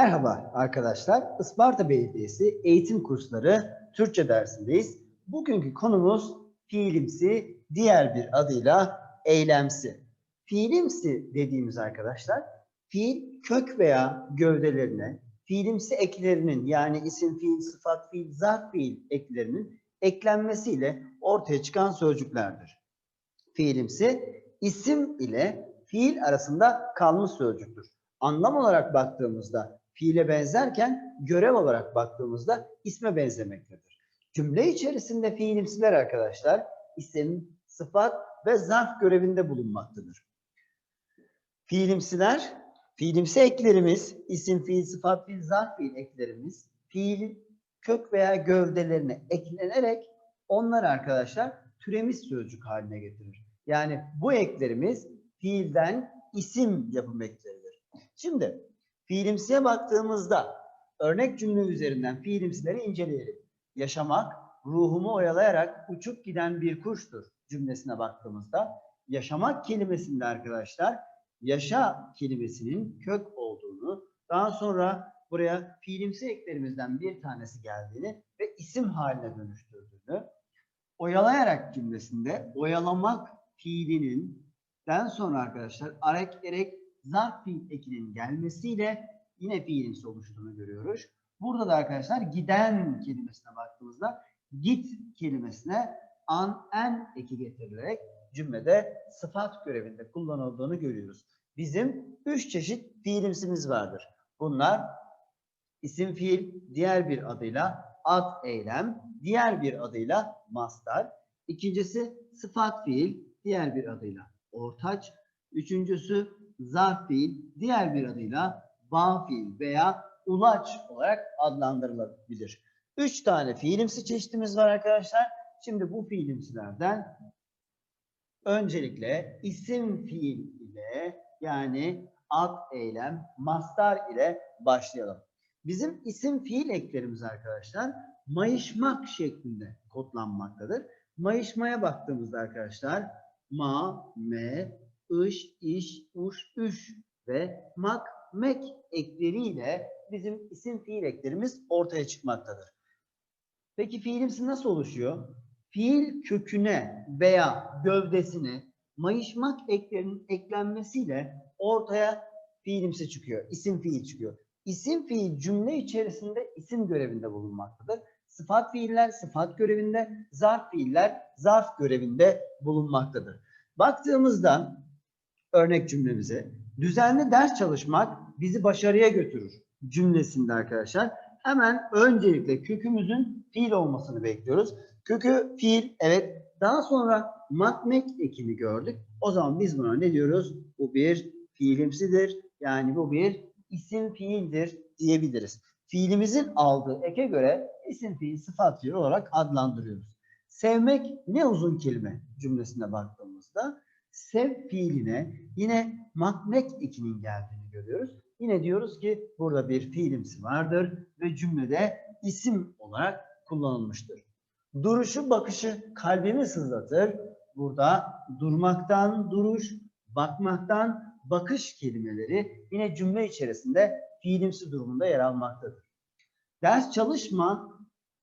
Merhaba arkadaşlar. Isparta Belediyesi Eğitim Kursları Türkçe dersindeyiz. Bugünkü konumuz fiilimsi, diğer bir adıyla eylemsi. Fiilimsi dediğimiz arkadaşlar, fiil kök veya gövdelerine, fiilimsi eklerinin yani isim fiil, sıfat fiil, zarf fiil eklerinin eklenmesiyle ortaya çıkan sözcüklerdir. Fiilimsi isim ile fiil arasında kalmış sözcüktür. Anlam olarak baktığımızda fiile benzerken görev olarak baktığımızda isme benzemektedir. Cümle içerisinde fiilimsiler arkadaşlar isim, sıfat ve zarf görevinde bulunmaktadır. Fiilimsiler, fiilimsi eklerimiz, isim, fiil, sıfat, fiil, zarf fiil eklerimiz fiilin kök veya gövdelerine eklenerek onları arkadaşlar türemiş sözcük haline getirir. Yani bu eklerimiz fiilden isim yapım ekleridir. Şimdi fiilimsiye baktığımızda örnek cümle üzerinden fiilimsileri inceleyelim. Yaşamak ruhumu oyalayarak uçup giden bir kuştur cümlesine baktığımızda yaşamak kelimesinde arkadaşlar yaşa kelimesinin kök olduğunu daha sonra buraya fiilimsi eklerimizden bir tanesi geldiğini ve isim haline dönüştürdüğünü oyalayarak cümlesinde oyalamak fiilinin den sonra arkadaşlar arek erek zarf fiil ekinin gelmesiyle yine fiilimsi oluştuğunu görüyoruz. Burada da arkadaşlar giden kelimesine baktığımızda git kelimesine an en eki getirilerek cümlede sıfat görevinde kullanıldığını görüyoruz. Bizim üç çeşit fiilimsimiz vardır. Bunlar isim fiil, diğer bir adıyla ad eylem, diğer bir adıyla mastar. İkincisi sıfat fiil, diğer bir adıyla ortaç. Üçüncüsü zarf fiil, diğer bir adıyla bağ fiil veya ulaç olarak adlandırılabilir. Üç tane fiilimsi çeşitimiz var arkadaşlar. Şimdi bu fiilimsilerden öncelikle isim fiil ile yani ad eylem, mastar ile başlayalım. Bizim isim fiil eklerimiz arkadaşlar mayışmak şeklinde kodlanmaktadır. Mayışmaya baktığımızda arkadaşlar ma, me, ış, iş, uş, üş ve mak, mek ekleriyle bizim isim fiil eklerimiz ortaya çıkmaktadır. Peki fiilimsi nasıl oluşuyor? Fiil köküne veya gövdesine mayışmak eklerinin eklenmesiyle ortaya fiilimsi çıkıyor. İsim fiil çıkıyor. İsim fiil cümle içerisinde isim görevinde bulunmaktadır. Sıfat fiiller sıfat görevinde, zarf fiiller zarf görevinde bulunmaktadır. Baktığımızda örnek cümlemize düzenli ders çalışmak bizi başarıya götürür cümlesinde arkadaşlar hemen öncelikle kökümüzün fiil olmasını bekliyoruz. Kökü fiil evet daha sonra matmek ekini gördük. O zaman biz buna ne diyoruz? Bu bir fiilimsidir. Yani bu bir isim fiildir diyebiliriz. Fiilimizin aldığı eke göre isim fiil sıfat fiil olarak adlandırıyoruz. Sevmek ne uzun kelime cümlesine baktığımızda sev fiiline yine matmek ekinin geldiğini görüyoruz. Yine diyoruz ki burada bir fiilimsi vardır ve cümlede isim olarak kullanılmıştır. Duruşu bakışı kalbimi sızlatır. Burada durmaktan duruş, bakmaktan bakış kelimeleri yine cümle içerisinde fiilimsi durumunda yer almaktadır. Ders çalışma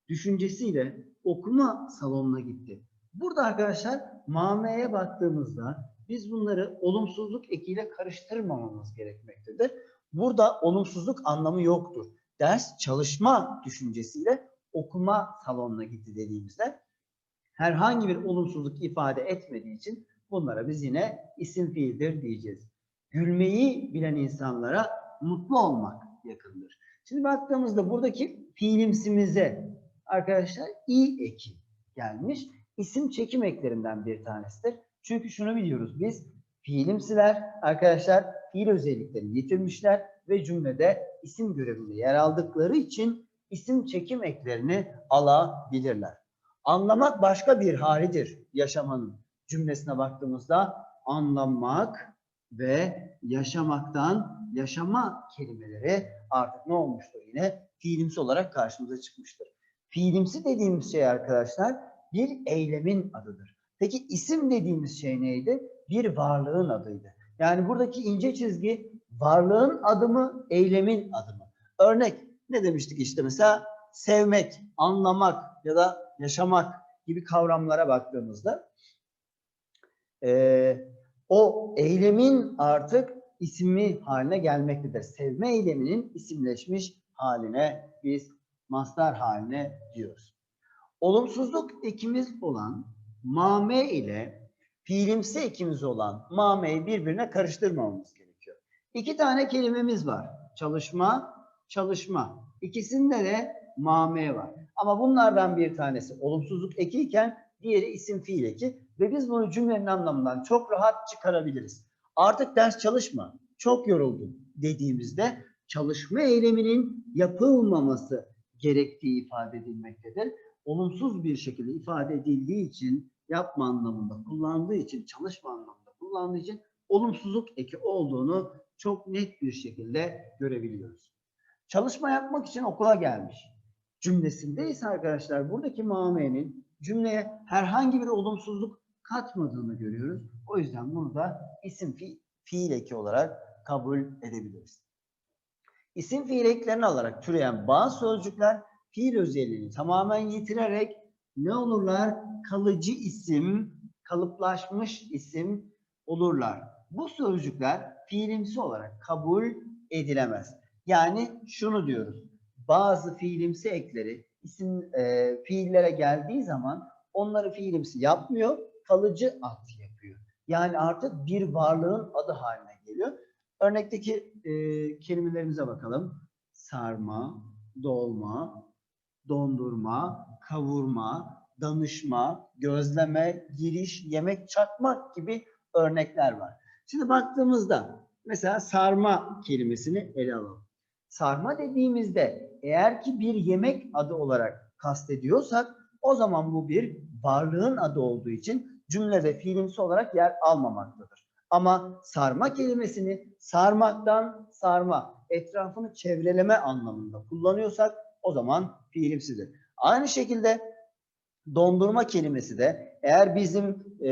düşüncesiyle okuma salonuna gitti. Burada arkadaşlar mameye baktığımızda biz bunları olumsuzluk ekiyle karıştırmamamız gerekmektedir. Burada olumsuzluk anlamı yoktur. Ders çalışma düşüncesiyle okuma salonuna gitti dediğimizde herhangi bir olumsuzluk ifade etmediği için bunlara biz yine isim fiildir diyeceğiz. Gülmeyi bilen insanlara mutlu olmak yakındır. Şimdi baktığımızda buradaki fiilimsimize arkadaşlar i eki gelmiş. İsim çekim eklerinden bir tanesidir. Çünkü şunu biliyoruz biz fiilimsiler arkadaşlar fiil özelliklerini yitirmişler ve cümlede isim görevinde yer aldıkları için isim çekim eklerini alabilirler. Anlamak başka bir halidir yaşamanın cümlesine baktığımızda anlamak ve yaşamaktan yaşama kelimeleri artık ne olmuştur yine fiilimsi olarak karşımıza çıkmıştır. Fiilimsi dediğimiz şey arkadaşlar bir eylemin adıdır. Peki isim dediğimiz şey neydi? Bir varlığın adıydı. Yani buradaki ince çizgi varlığın adı mı, eylemin adı mı? Örnek ne demiştik işte mesela sevmek, anlamak ya da yaşamak gibi kavramlara baktığımızda eee, o eylemin artık ismi haline gelmektedir. Sevme eyleminin isimleşmiş haline biz mastar haline diyoruz. Olumsuzluk ekimiz olan mame ile fiilimsi ekimiz olan mameyi birbirine karıştırmamamız gerekiyor. İki tane kelimemiz var. Çalışma, çalışma. İkisinde de mame var. Ama bunlardan bir tanesi olumsuzluk eki iken diğeri isim fiil eki ve biz bunu cümlenin anlamından çok rahat çıkarabiliriz. Artık ders çalışma, çok yoruldum dediğimizde çalışma eyleminin yapılmaması gerektiği ifade edilmektedir. Olumsuz bir şekilde ifade edildiği için yapma anlamında kullandığı için, çalışma anlamında kullandığı için olumsuzluk eki olduğunu çok net bir şekilde görebiliyoruz. Çalışma yapmak için okula gelmiş cümlesinde ise arkadaşlar buradaki mamenin cümleye herhangi bir olumsuzluk katmadığını görüyoruz. O yüzden bunu da isim fi fiil eki olarak kabul edebiliriz. İsim fiil eklerini alarak türeyen bazı sözcükler fiil özelliğini tamamen yitirerek ne olurlar? Kalıcı isim, kalıplaşmış isim olurlar. Bu sözcükler fiilimsi olarak kabul edilemez. Yani şunu diyoruz. Bazı fiilimsi ekleri isim e, fiillere geldiği zaman onları fiilimsi yapmıyor, kalıcı ad yapıyor. Yani artık bir varlığın adı haline geliyor. Örnekteki e, kelimelerimize bakalım. Sarma, dolma, dondurma, kavurma, danışma, gözleme, giriş, yemek, çakmak gibi örnekler var. Şimdi baktığımızda mesela sarma kelimesini ele alalım. Sarma dediğimizde eğer ki bir yemek adı olarak kastediyorsak o zaman bu bir varlığın adı olduğu için cümlede fiilimsi olarak yer almamaktadır. Ama sarma kelimesini sarmaktan sarma, etrafını çevreleme anlamında kullanıyorsak o zaman fiilimsidir. Aynı şekilde dondurma kelimesi de eğer bizim e,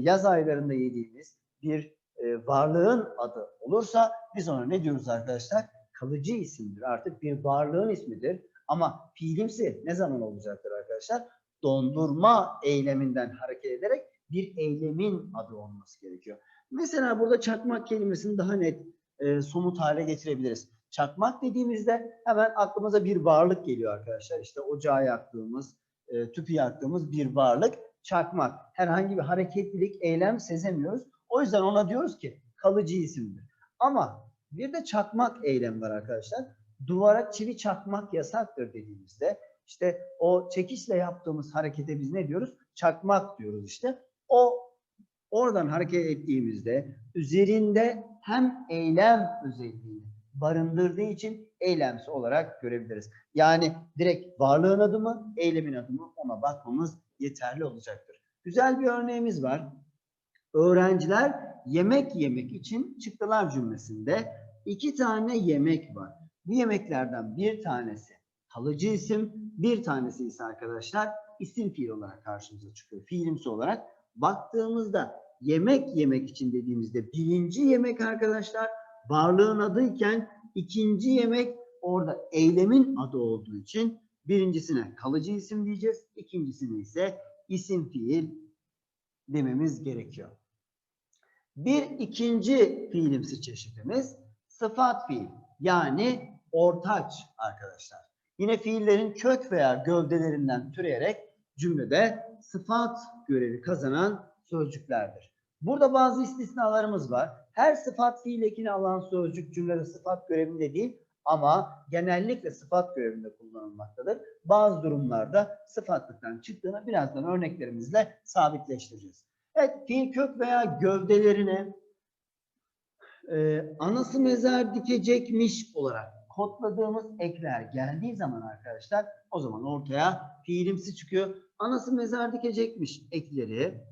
yaz aylarında yediğimiz bir e, varlığın adı olursa biz ona ne diyoruz arkadaşlar? Kalıcı isimdir. Artık bir varlığın ismidir. Ama fiilimsi ne zaman olacaktır arkadaşlar? Dondurma eyleminden hareket ederek bir eylemin adı olması gerekiyor. Mesela burada çakmak kelimesini daha net e, somut hale getirebiliriz. Çakmak dediğimizde hemen aklımıza bir varlık geliyor arkadaşlar. İşte ocağı yaktığımız, e, tüpü yaktığımız bir varlık çakmak. Herhangi bir hareketlilik, eylem sezemiyoruz. O yüzden ona diyoruz ki kalıcı isimdir. Ama bir de çakmak eylem var arkadaşlar. Duvara çivi çakmak yasaktır dediğimizde işte o çekişle yaptığımız harekete biz ne diyoruz? Çakmak diyoruz işte. O oradan hareket ettiğimizde üzerinde hem eylem özelliğini barındırdığı için eylemsi olarak görebiliriz. Yani direkt varlığın adı mı, eylemin adı mı ona bakmamız yeterli olacaktır. Güzel bir örneğimiz var. Öğrenciler yemek yemek için çıktılar cümlesinde iki tane yemek var. Bu yemeklerden bir tanesi kalıcı isim, bir tanesi ise arkadaşlar isim fiil olarak karşımıza çıkıyor. Fiilimsi olarak baktığımızda yemek yemek için dediğimizde birinci yemek arkadaşlar varlığın adıyken ikinci yemek orada eylemin adı olduğu için birincisine kalıcı isim diyeceğiz. ikincisine ise isim fiil dememiz gerekiyor. Bir ikinci fiilimsi çeşitimiz sıfat fiil yani ortaç arkadaşlar. Yine fiillerin kök veya gövdelerinden türeyerek cümlede sıfat görevi kazanan sözcüklerdir. Burada bazı istisnalarımız var. Her sıfat fiil ekini alan sözcük cümlede sıfat görevinde değil ama genellikle sıfat görevinde kullanılmaktadır. Bazı durumlarda sıfatlıktan çıktığını birazdan örneklerimizle sabitleştireceğiz. Evet, fiil kök veya gövdelerine e, anası mezar dikecekmiş olarak kodladığımız ekler geldiği zaman arkadaşlar o zaman ortaya fiilimsi çıkıyor. Anası mezar dikecekmiş ekleri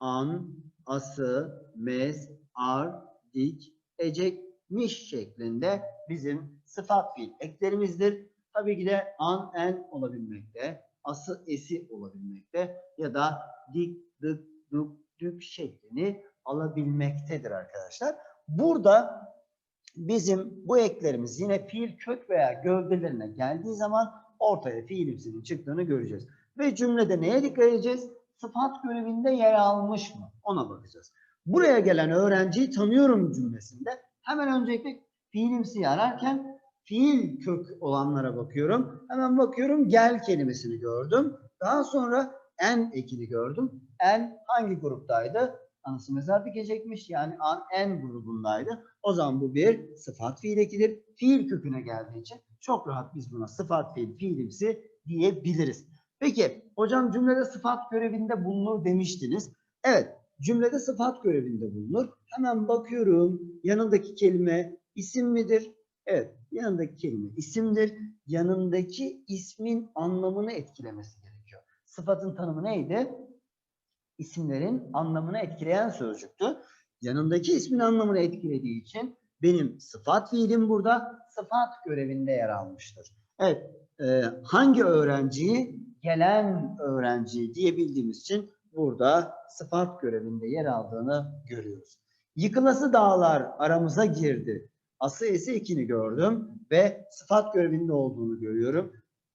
an, ası, mez, ar, dik, ecekmiş şeklinde bizim sıfat fiil eklerimizdir. Tabii ki de an, en olabilmekte, ası, esi olabilmekte ya da dik, dık, duk, dük şeklini alabilmektedir arkadaşlar. Burada bizim bu eklerimiz yine fiil kök veya gövdelerine geldiği zaman ortaya fiilimsinin çıktığını göreceğiz. Ve cümlede neye dikkat edeceğiz? Sıfat görevinde yer almış mı? Ona bakacağız. Buraya gelen öğrenciyi tanıyorum cümlesinde hemen öncelikle fiilimsiyi ararken fiil kök olanlara bakıyorum. Hemen bakıyorum gel kelimesini gördüm. Daha sonra en ekini gördüm. En hangi gruptaydı? Anası mezar dikecekmiş. Yani an en grubundaydı. O zaman bu bir sıfat fiil ekidir. Fiil köküne geldiği için çok rahat biz buna sıfat fiil fiilimsi diyebiliriz. Peki hocam cümlede sıfat görevinde bulunur demiştiniz. Evet cümlede sıfat görevinde bulunur. Hemen bakıyorum yanındaki kelime isim midir? Evet yanındaki kelime isimdir. Yanındaki ismin anlamını etkilemesi gerekiyor. Sıfatın tanımı neydi? İsimlerin anlamını etkileyen sözcüktü. Yanındaki ismin anlamını etkilediği için benim sıfat fiilim burada sıfat görevinde yer almıştır. Evet, e, hangi öğrenciyi? Gelen öğrenci diyebildiğimiz için burada sıfat görevinde yer aldığını görüyoruz. Yıkılası dağlar aramıza girdi. Ası esi ekini gördüm ve sıfat görevinde olduğunu görüyorum.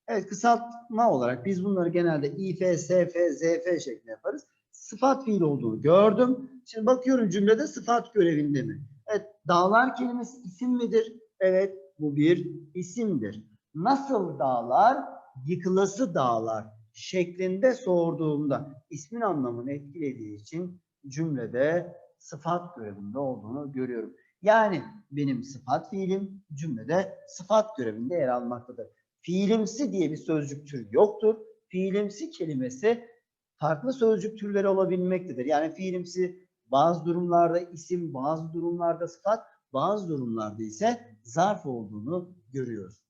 Evet kısaltma olarak biz bunları genelde if, sf, zf şeklinde yaparız. Sıfat fiil olduğunu gördüm. Şimdi bakıyorum cümlede sıfat görevinde mi? Evet dağlar kelimesi isim midir? Evet bu bir isimdir. Nasıl dağlar? Yıkılası dağlar şeklinde sorduğumda ismin anlamını etkilediği için cümlede sıfat görevinde olduğunu görüyorum. Yani benim sıfat fiilim cümlede sıfat görevinde yer almaktadır. Fiilimsi diye bir sözcük türü yoktur. Fiilimsi kelimesi farklı sözcük türleri olabilmektedir. Yani fiilimsi bazı durumlarda isim, bazı durumlarda sıfat, bazı durumlarda ise zarf olduğunu görüyoruz.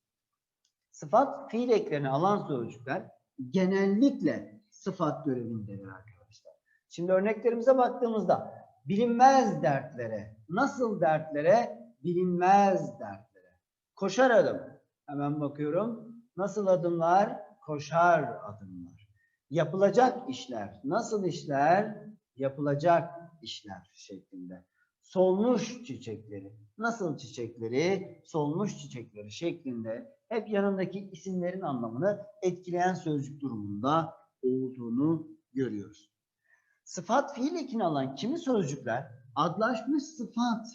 Sıfat fiil eklerini alan sözcükler genellikle sıfat görevindedir arkadaşlar. Şimdi örneklerimize baktığımızda bilinmez dertlere, nasıl dertlere? Bilinmez dertlere. Koşar adım. Hemen bakıyorum. Nasıl adımlar? Koşar adımlar. Yapılacak işler. Nasıl işler? Yapılacak işler şeklinde. Solmuş çiçekleri. Nasıl çiçekleri? Solmuş çiçekleri şeklinde hep yanındaki isimlerin anlamını etkileyen sözcük durumunda olduğunu görüyoruz. Sıfat fiil ekini alan kimi sözcükler adlaşmış sıfat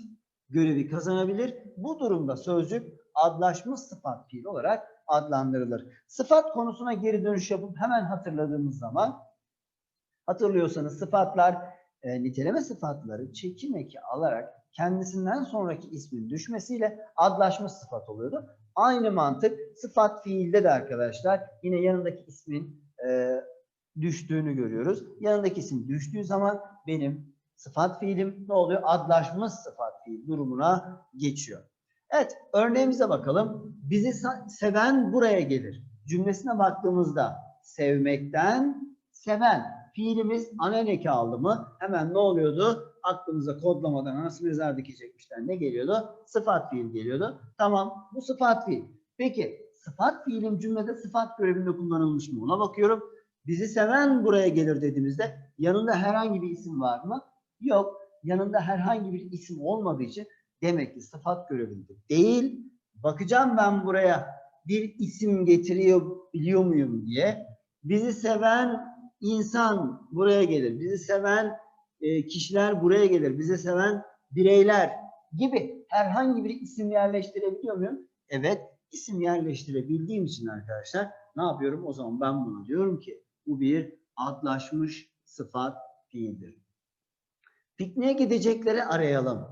görevi kazanabilir. Bu durumda sözcük adlaşmış sıfat fiil olarak adlandırılır. Sıfat konusuna geri dönüş yapıp hemen hatırladığımız zaman hatırlıyorsanız sıfatlar e, niteleme sıfatları çekim eki alarak kendisinden sonraki ismin düşmesiyle adlaşmış sıfat oluyordu. Aynı mantık sıfat fiilde de arkadaşlar yine yanındaki ismin e, düştüğünü görüyoruz. Yanındaki isim düştüğü zaman benim sıfat fiilim ne oluyor? Adlaşmış sıfat fiil durumuna geçiyor. Evet örneğimize bakalım. Bizi seven buraya gelir. Cümlesine baktığımızda sevmekten seven fiilimiz aneleke aldı mı hemen ne oluyordu? Aklımıza kodlamadan nasıl mezar dikecekmişler ne geliyordu? Sıfat fiil geliyordu. Tamam bu sıfat fiil. Peki sıfat fiilin cümlede sıfat görevinde kullanılmış mı? Ona bakıyorum. Bizi seven buraya gelir dediğimizde yanında herhangi bir isim var mı? Yok. Yanında herhangi bir isim olmadığı için demek ki sıfat görevinde değil. Bakacağım ben buraya bir isim getiriyor biliyor muyum diye. Bizi seven insan buraya gelir. Bizi seven e, kişiler buraya gelir. Bizi seven bireyler gibi herhangi bir isim yerleştirebiliyor muyum? Evet, isim yerleştirebildiğim için arkadaşlar ne yapıyorum? O zaman ben buna diyorum ki bu bir adlaşmış sıfat fiildir. Pikniğe gidecekleri arayalım.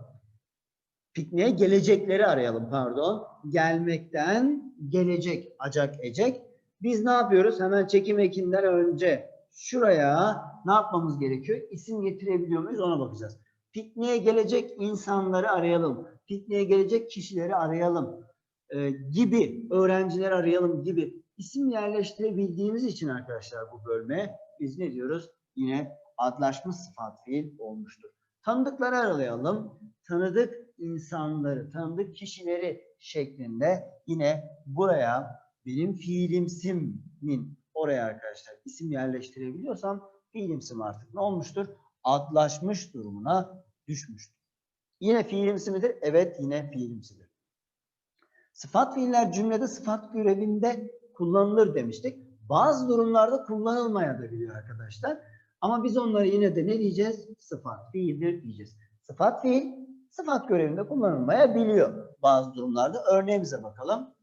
Pikniğe gelecekleri arayalım pardon. Gelmekten gelecek, acak, ecek. Biz ne yapıyoruz? Hemen çekim ekinden önce şuraya ne yapmamız gerekiyor? İsim getirebiliyor muyuz ona bakacağız. Pikniğe gelecek insanları arayalım. Pikniğe gelecek kişileri arayalım. Ee, gibi öğrencileri arayalım gibi isim yerleştirebildiğimiz için arkadaşlar bu bölme biz ne diyoruz? Yine adlaşmış sıfat fiil olmuştur. Tanıdıkları arayalım. Tanıdık insanları, tanıdık kişileri şeklinde yine buraya benim fiilimsimin oraya arkadaşlar isim yerleştirebiliyorsam fiilimsim artık ne olmuştur? Adlaşmış durumuna düşmüştür. Yine fiilimsi midir? Evet yine fiilimsidir. Sıfat fiiller cümlede sıfat görevinde kullanılır demiştik. Bazı durumlarda kullanılmaya da biliyor arkadaşlar. Ama biz onları yine de ne diyeceğiz? Sıfat fiildir diyeceğiz. Sıfat fiil sıfat görevinde kullanılmaya biliyor bazı durumlarda. Örneğimize bakalım.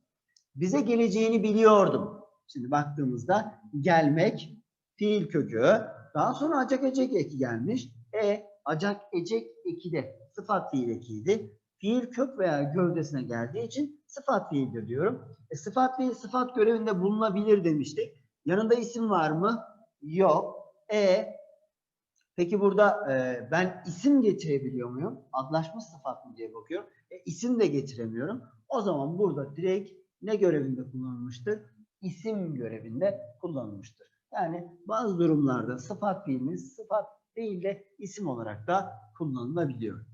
Bize geleceğini biliyordum. Şimdi baktığımızda gelmek fiil kökü. Daha sonra acak ecek eki gelmiş. E acak ecek eki de sıfat fiil ekiydi. Fiil kök veya gövdesine geldiği için sıfat fiildir diyorum. E, sıfat fiil sıfat görevinde bulunabilir demiştik. Yanında isim var mı? Yok. E peki burada e, ben isim getirebiliyor muyum? Adlaşma sıfat mı diye bakıyorum. E, isim de getiremiyorum. O zaman burada direkt ne görevinde kullanılmıştır? İsim görevinde kullanılmıştır. Yani bazı durumlarda sıfat fiilimiz sıfat değil de isim olarak da kullanılabiliyor.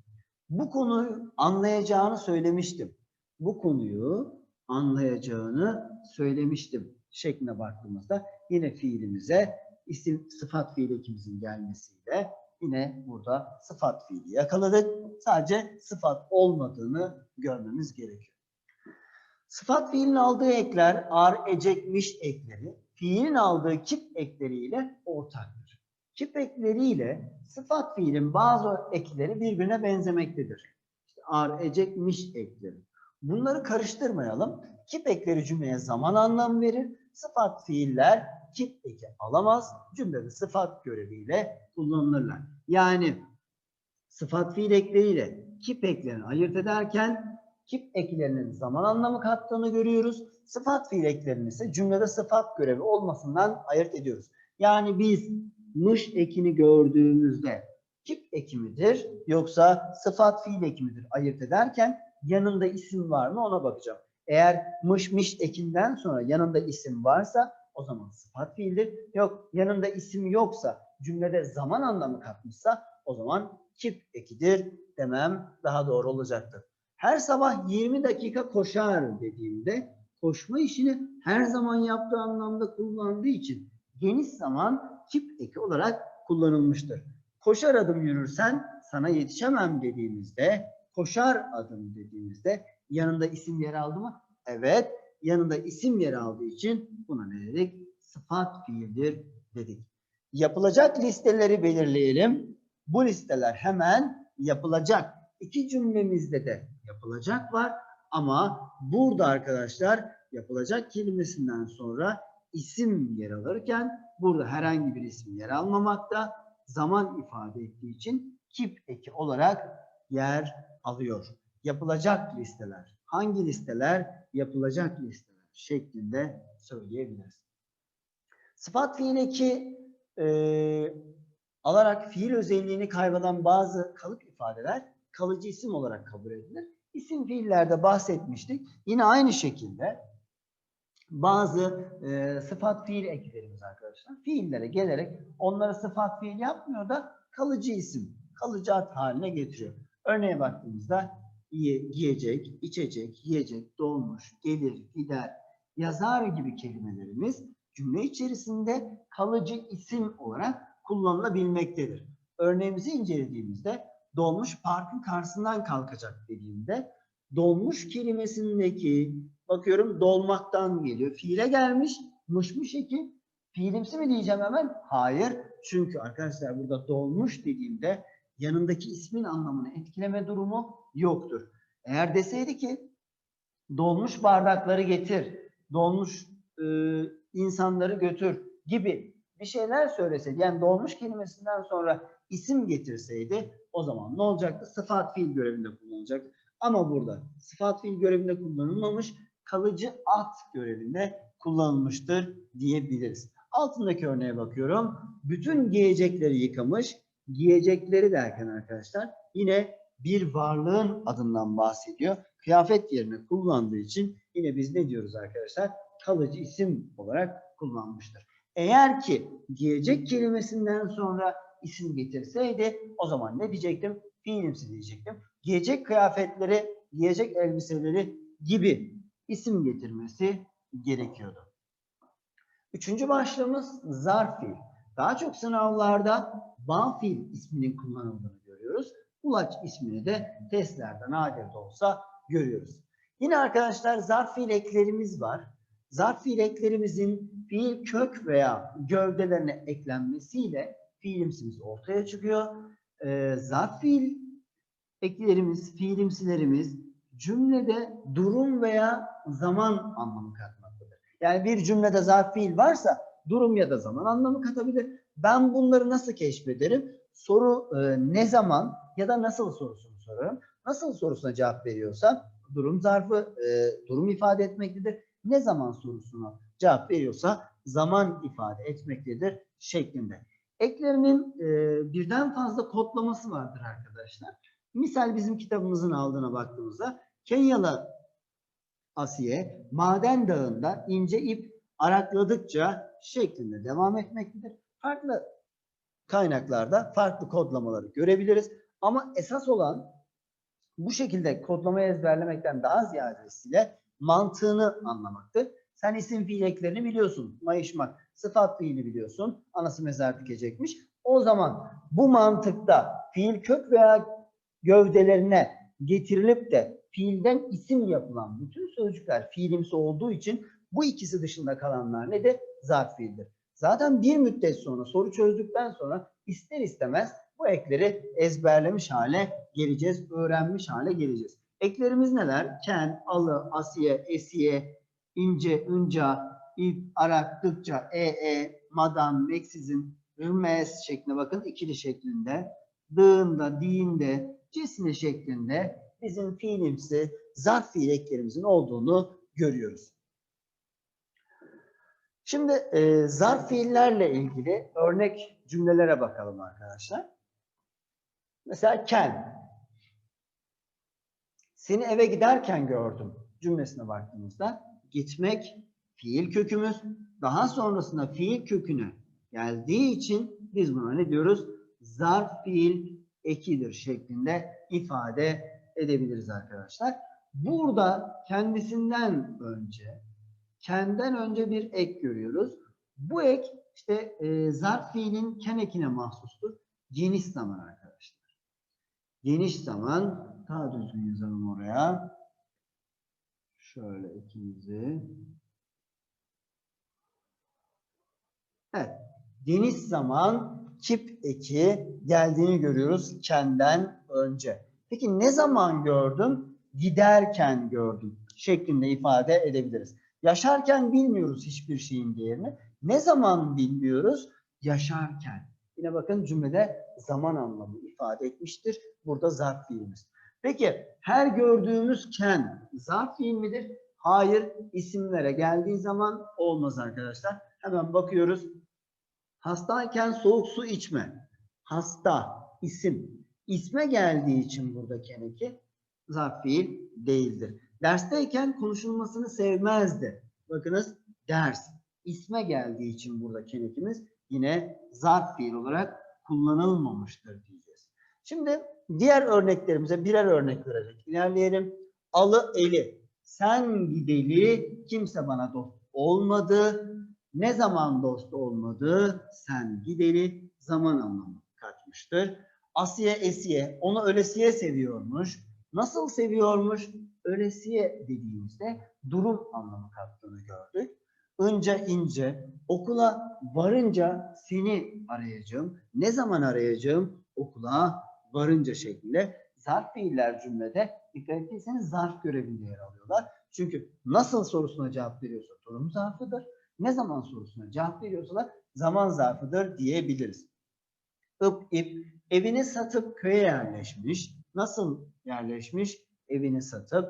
Bu konuyu anlayacağını söylemiştim. Bu konuyu anlayacağını söylemiştim şeklinde baktığımızda yine fiilimize isim sıfat fiil ekimizin gelmesiyle yine burada sıfat fiili yakaladık. Sadece sıfat olmadığını görmemiz gerekiyor. Sıfat fiilin aldığı ekler ar, ecekmiş ekleri fiilin aldığı kip ekleriyle ortaktır. Kip ekleriyle sıfat fiilin bazı ekleri birbirine benzemektedir. İşte ar, ecekmiş ekleri. Bunları karıştırmayalım. Kip ekleri cümleye zaman anlam verir. Sıfat fiiller kip eki alamaz. Cümlede sıfat göreviyle kullanılırlar. Yani sıfat fiil ekleriyle kip eklerini ayırt ederken kip eklerinin zaman anlamı kattığını görüyoruz. Sıfat fiil eklerinin ise cümlede sıfat görevi olmasından ayırt ediyoruz. Yani biz mış ekini gördüğümüzde kip eki midir yoksa sıfat fiil eki midir ayırt ederken yanında isim var mı ona bakacağım. Eğer mış miş ekinden sonra yanında isim varsa o zaman sıfat fiildir. Yok yanında isim yoksa cümlede zaman anlamı katmışsa o zaman kip ekidir demem daha doğru olacaktır. Her sabah 20 dakika koşar dediğimde koşma işini her zaman yaptığı anlamda kullandığı için geniş zaman kip eki olarak kullanılmıştır. Koşar adım yürürsen sana yetişemem dediğimizde koşar adım dediğimizde yanında isim yer aldı mı? Evet. Yanında isim yer aldığı için buna ne dedik? Sıfat fiildir dedik. Yapılacak listeleri belirleyelim. Bu listeler hemen yapılacak. İki cümlemizde de yapılacak var ama burada arkadaşlar yapılacak kelimesinden sonra isim yer alırken burada herhangi bir isim yer almamakta zaman ifade ettiği için kip eki olarak yer alıyor. Yapılacak listeler. Hangi listeler? Yapılacak listeler şeklinde söyleyebiliriz. Sıfat fiil eki e, alarak fiil özelliğini kaybeden bazı kalıp ifadeler kalıcı isim olarak kabul edilir. İsim fiillerde bahsetmiştik. Yine aynı şekilde bazı e, sıfat fiil eklerimiz arkadaşlar fiillere gelerek onlara sıfat fiil yapmıyor da kalıcı isim, kalıcı ad haline getiriyor. Örneğe baktığımızda giyecek, içecek, yiyecek, dolmuş, gelir, gider, yazar gibi kelimelerimiz cümle içerisinde kalıcı isim olarak kullanılabilmektedir. Örneğimizi incelediğimizde dolmuş parkın karşısından kalkacak dediğimde dolmuş kelimesindeki bakıyorum dolmaktan geliyor. Fiile gelmiş mışmış eki fiilimsi mi diyeceğim hemen? Hayır. Çünkü arkadaşlar burada dolmuş dediğimde yanındaki ismin anlamını etkileme durumu yoktur. Eğer deseydi ki dolmuş bardakları getir, dolmuş e, insanları götür gibi bir şeyler söyleseydi yani dolmuş kelimesinden sonra isim getirseydi o zaman ne olacaktı? Sıfat fiil görevinde kullanılacak. Ama burada sıfat fiil görevinde kullanılmamış, kalıcı at görevinde kullanılmıştır diyebiliriz. Altındaki örneğe bakıyorum. Bütün giyecekleri yıkamış. Giyecekleri derken arkadaşlar yine bir varlığın adından bahsediyor. Kıyafet yerine kullandığı için yine biz ne diyoruz arkadaşlar? Kalıcı isim olarak kullanmıştır. Eğer ki giyecek kelimesinden sonra isim getirseydi o zaman ne diyecektim? Fiilimsi diyecektim. Giyecek kıyafetleri, giyecek elbiseleri gibi isim getirmesi gerekiyordu. Üçüncü başlığımız zarf fiil. Daha çok sınavlarda bağ fiil isminin kullanıldığını görüyoruz. Ulaç ismini de testlerde nadir de olsa görüyoruz. Yine arkadaşlar zarf fiil eklerimiz var. Zarf fiil eklerimizin fiil kök veya gövdelerine eklenmesiyle fiilimsimiz ortaya çıkıyor. Ee, zarf fiil eklerimiz, fiilimsilerimiz cümlede durum veya zaman anlamı katmaktadır. Yani bir cümlede zarf fiil varsa durum ya da zaman anlamı katabilir. Ben bunları nasıl keşfederim? Soru e, ne zaman ya da nasıl sorusunu sorarım. Nasıl sorusuna cevap veriyorsa durum zarfı e, durum ifade etmektedir. Ne zaman sorusuna cevap veriyorsa zaman ifade etmektedir şeklinde. Eklerinin e, birden fazla kodlaması vardır arkadaşlar. Misal bizim kitabımızın aldığına baktığımızda Kenyalı Asiye maden dağında ince ip arakladıkça şeklinde devam etmektedir. Farklı kaynaklarda farklı kodlamaları görebiliriz. Ama esas olan bu şekilde kodlamayı ezberlemekten daha ziyadesiyle mantığını anlamaktır. Sen isim fiil eklerini biliyorsun. Mayışmak, sıfat fiili biliyorsun. Anası mezar dikecekmiş. O zaman bu mantıkta fiil kök veya gövdelerine getirilip de fiilden isim yapılan bütün sözcükler fiilimsi olduğu için bu ikisi dışında kalanlar ne de zarf fiildir. Zaten bir müddet sonra soru çözdükten sonra ister istemez bu ekleri ezberlemiş hale geleceğiz, öğrenmiş hale geleceğiz. Eklerimiz neler? Ken, alı, asiye, esiye, ince, ınca, ip, arak, dıkça, e, e, madan, meksizin, ürmez şeklinde bakın ikili şeklinde. Dığında, diğinde, cisne şeklinde bizim fiilimsi zarf fiil eklerimizin olduğunu görüyoruz. Şimdi e, zarf fiillerle ilgili örnek cümlelere bakalım arkadaşlar. Mesela ken. Seni eve giderken gördüm cümlesine baktığımızda gitmek fiil kökümüz. Daha sonrasında fiil köküne geldiği için biz buna ne diyoruz? Zarf fiil ekidir şeklinde ifade edebiliriz arkadaşlar. Burada kendisinden önce kenden önce bir ek görüyoruz. Bu ek işte e, zarf fiilin ken ekine mahsustur. Geniş zaman arkadaşlar. Geniş zaman daha düzgün yazalım oraya. Şöyle ekimizi. Evet. Geniş zaman kip eki geldiğini görüyoruz kenden önce. Peki ne zaman gördüm? Giderken gördüm şeklinde ifade edebiliriz. Yaşarken bilmiyoruz hiçbir şeyin değerini. Ne zaman bilmiyoruz? Yaşarken. Yine bakın cümlede zaman anlamı ifade etmiştir. Burada zarf fiilimiz. Peki her gördüğümüz ken zarf fiil midir? Hayır. isimlere geldiği zaman olmaz arkadaşlar. Hemen bakıyoruz. Hastayken soğuk su içme. Hasta, isim. İsme geldiği için burada keneki zarf fiil değildir. Dersteyken konuşulmasını sevmezdi. Bakınız ders. İsme geldiği için burada kenekimiz yine zarf fiil olarak kullanılmamıştır diyeceğiz. Şimdi diğer örneklerimize birer örnek vererek ilerleyelim. Alı eli. Sen gideli kimse bana dost olmadı. Ne zaman dost olmadı? Sen gideli zaman anlamı katmıştır. Asiye esiye onu ölesiye seviyormuş. Nasıl seviyormuş? Ölesiye dediğimizde durum anlamı kattığını gördük. Önce ince, okula varınca seni arayacağım. Ne zaman arayacağım? Okula varınca şeklinde zarf fiiller cümlede dikkat ettiyseniz zarf görevinde yer alıyorlar. Çünkü nasıl sorusuna cevap veriyorsa durum zarfıdır. Ne zaman sorusuna cevap veriyorsa da zaman zarfıdır diyebiliriz. Ip ip evini satıp köye yerleşmiş. Nasıl yerleşmiş? Evini satıp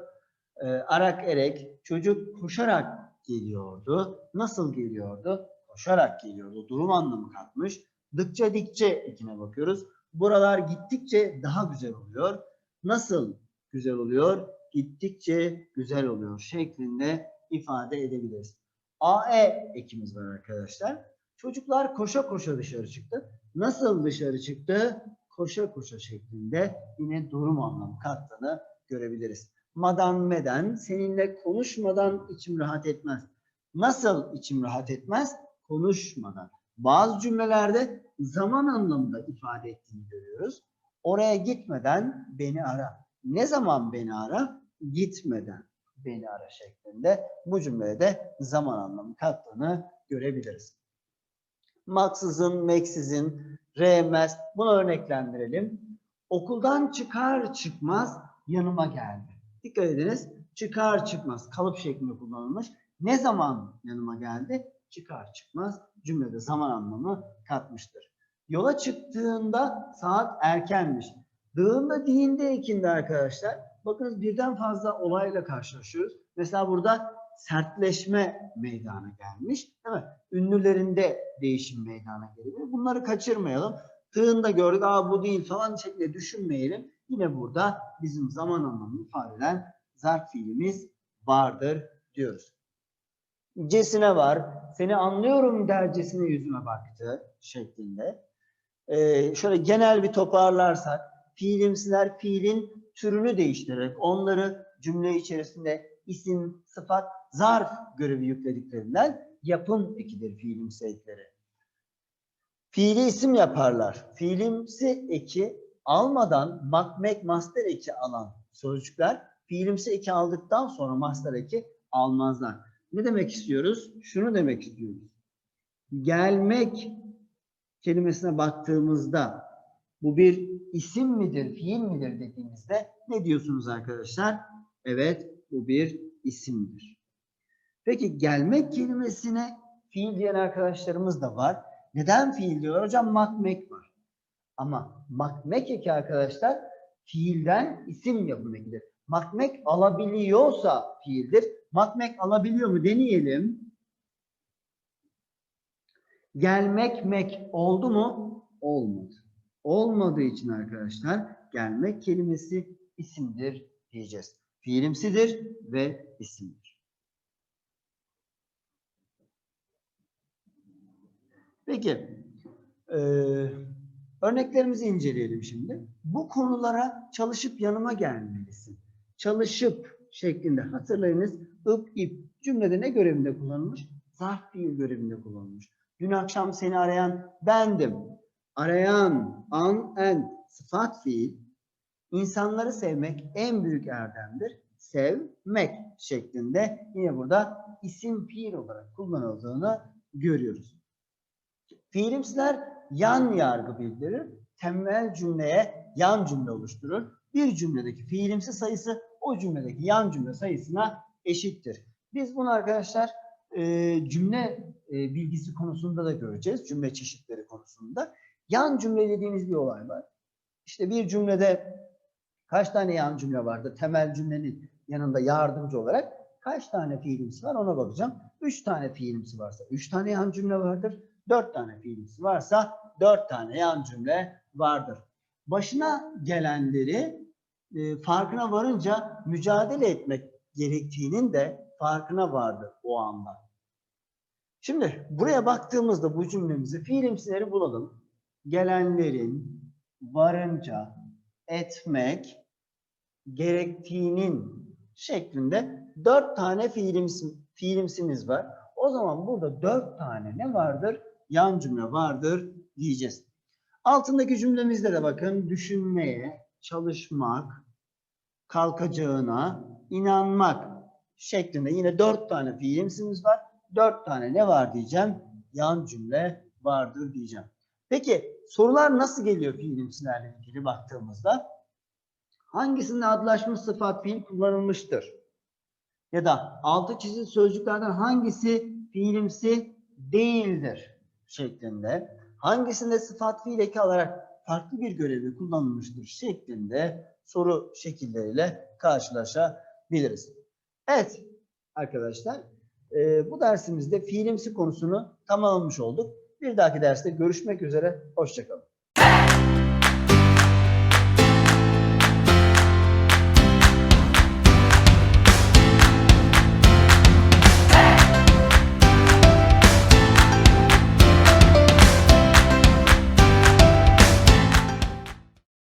e, arak erek çocuk koşarak geliyordu. Nasıl geliyordu? Koşarak geliyordu. Durum anlamı katmış. Dıkça dikçe ekine bakıyoruz. Buralar gittikçe daha güzel oluyor. Nasıl güzel oluyor? Gittikçe güzel oluyor şeklinde ifade edebiliriz. AE ekimiz var arkadaşlar. Çocuklar koşa koşa dışarı çıktı. Nasıl dışarı çıktı? Koşa koşa şeklinde yine durum anlamı kattığını görebiliriz. Madan meden seninle konuşmadan içim rahat etmez. Nasıl içim rahat etmez? Konuşmadan. Bazı cümlelerde zaman anlamında ifade ettiğini görüyoruz. Oraya gitmeden beni ara. Ne zaman beni ara? Gitmeden beni ara şeklinde bu cümleye de zaman anlamı kattığını görebiliriz. Maksızın, meksizin, reğmez bunu örneklendirelim. Okuldan çıkar çıkmaz yanıma geldi. Dikkat ediniz çıkar çıkmaz kalıp şeklinde kullanılmış. Ne zaman yanıma geldi? Çıkar çıkmaz cümlede zaman anlamı katmıştır. Yola çıktığında saat erkenmiş. Dığında dinde ekinde arkadaşlar. Bakınız birden fazla olayla karşılaşıyoruz. Mesela burada sertleşme meydana gelmiş. Değil mi? Ünlülerinde değişim meydana geliyor. Bunları kaçırmayalım. Tığında gördük, aa bu değil falan şeklinde düşünmeyelim. Yine burada bizim zaman anlamını ifade eden zarf fiilimiz vardır diyoruz. Cesine var. Seni anlıyorum dercesine yüzüme baktı şeklinde. Ee, şöyle genel bir toparlarsak fiilimsiler fiilin türünü değiştirerek onları cümle içerisinde isim, sıfat, zarf görevi yüklediklerinden yapım ekidir fiilimsi ekleri. Fiili isim yaparlar. Fiilimsi eki almadan makmek master eki alan sözcükler fiilimsi eki aldıktan sonra master eki almazlar. Ne demek istiyoruz? Şunu demek istiyoruz. Gelmek kelimesine baktığımızda bu bir isim midir, fiil midir dediğimizde ne diyorsunuz arkadaşlar? Evet, bu bir isimdir. Peki gelmek kelimesine fiil diyen arkadaşlarımız da var. Neden fiil diyorlar? Hocam makmek var. Ama makmek eki arkadaşlar fiilden isim yapım ekidir. Makmek alabiliyorsa fiildir. Makmek alabiliyor mu? Deneyelim. Gelmek mek oldu mu? Olmadı. Olmadığı için arkadaşlar gelmek kelimesi isimdir diyeceğiz. Fiilimsidir ve isimdir. Peki, e, örneklerimizi inceleyelim şimdi. Bu konulara çalışıp yanıma gelmelisin. Çalışıp şeklinde hatırlayınız. Ip ip cümlede ne görevinde kullanılmış? Zarf fiil görevinde kullanılmış. Dün akşam seni arayan bendim. Arayan, an, en, sıfat fiil. İnsanları sevmek en büyük erdemdir. Sevmek şeklinde yine burada isim fiil olarak kullanıldığını görüyoruz. Fiilimsiler yan yargı bildirir. Temel cümleye yan cümle oluşturur. Bir cümledeki fiilimsi sayısı o cümledeki yan cümle sayısına eşittir. Biz bunu arkadaşlar e, cümle e, bilgisi konusunda da göreceğiz. Cümle çeşitleri konusunda. Yan cümle dediğimiz bir olay var. İşte bir cümlede kaç tane yan cümle vardır? Temel cümlenin yanında yardımcı olarak kaç tane fiilimsi var ona bakacağım. Üç tane fiilimsi varsa üç tane yan cümle vardır. Dört tane fiilimsi varsa dört tane yan cümle vardır. Başına gelenleri e, farkına varınca mücadele etmek gerektiğinin de farkına vardı o anda. Şimdi buraya baktığımızda bu cümlemizi fiilimsileri bulalım. Gelenlerin varınca etmek gerektiğinin şeklinde dört tane fiilimsi, fiilimsimiz var. O zaman burada dört tane ne vardır? Yan cümle vardır diyeceğiz. Altındaki cümlemizde de bakın düşünmeye, çalışmak, kalkacağına, inanmak şeklinde yine dört tane fiilimsimiz var. Dört tane ne var diyeceğim? Yan cümle vardır diyeceğim. Peki sorular nasıl geliyor fiilimsilerle ilgili baktığımızda? Hangisinde adlaşmış sıfat fiil kullanılmıştır? Ya da altı çizili sözcüklerden hangisi fiilimsi değildir şeklinde. Hangisinde sıfat fiil eki alarak farklı bir görevi kullanılmıştır şeklinde soru şekilleriyle karşılaşabiliriz. Evet arkadaşlar e, bu dersimizde fiilimsi konusunu tamamlamış olduk. Bir dahaki derste görüşmek üzere. Hoşçakalın.